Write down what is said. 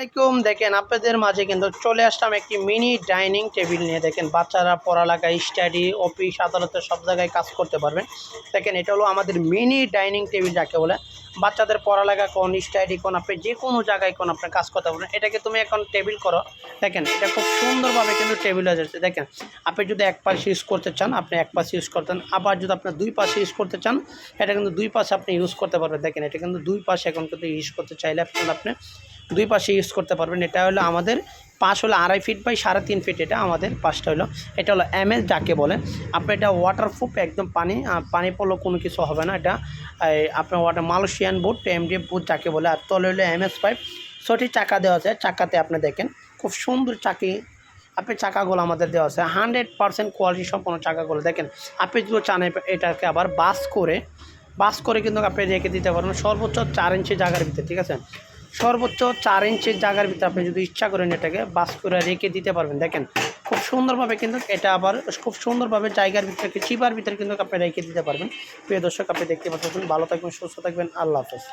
আসসালামাইকুম দেখেন, আপনাদের মাঝে কিন্তু চলে আসলাম একটি মিনি ডাইনিং টেবিল নিয়ে। দেখেন, বাচ্চারা পড়ালেখা, স্টাডি, অফিস, আদালতে সব জায়গায় কাজ করতে পারবেন। দেখেন, এটা হলো আমাদের মিনি ডাইনিং টেবিল যাকে বলে। বাচ্চাদের পড়ালেখা কোন, স্টাডি কোন, আপনি যে কোনো জায়গায় কোন আপনার কাজ করতে পারবেন। এটাকে তুমি এখন টেবিল করো। দেখেন, এটা খুব সুন্দরভাবে কিন্তু টেবিল হয়ে যাচ্ছে। দেখেন, আপনি যদি এক পাশে ইউজ করতে চান, আপনি এক পাশে ইউজ করতেন আবার যদি আপনি দুই পাশে ইউজ করতে চান, এটা কিন্তু দুই পাশে আপনি ইউজ করতে পারবেন। দেখেন, এটা কিন্তু দুই পাশে এখন কিন্তু ইউজ করতে চাইলে আপনি দুই পাশে ইউজ করতে পারবেন। এটা হলো আমাদের পাশ হলো আড়াই ফিট বাই সাড়ে তিন ফিট এটা আমাদের পাশটা হলো। এটা হলো এম এস যাকে বলে। আপনি এটা ওয়াটারপ্রুফ একদম পানি পানি পড়লেও কোনো কিছু হবে না। এটা আপনার water Malaysian board MDF board যাকে বলে। আর তলে হলো এম এস পাইপ সঠিক চাকা দেওয়া আছে। চাকাতে আপনি দেখেন, খুব সুন্দর চাকি। আপনি চাকাগুলো আমাদের দেওয়া আছে। হান্ড্রেড পার্সেন্ট কোয়ালিটি সম্পন্ন চাকাগুলো। দেখেন, আপনি যদি চান এটাকে আবার বাস করে বাস করে কিন্তু আপনি রেখে দিতে পারবেন সর্বোচ্চ চার ইঞ্চি জায়গার ভিতরে, ঠিক আছে? সর্বোচ্চ চার ইঞ্চের জায়গার ভিতরে আপনি যদি ইচ্ছা করেন এটাকে বাস করে রেখে দিতে পারবেন, দেখেন। খুব সুন্দরভাবে কিন্তু এটা আবার খুব সুন্দরভাবে জায়গার ভিতরে চিপার ভিতরে কিন্তু আপনি রেখে দিতে পারবেন। প্রিয় দর্শক, আপনি দেখতে পাচ্ছেন। ভালো থাকবেন, সুস্থ থাকবেন। আল্লাহ হাফেজ।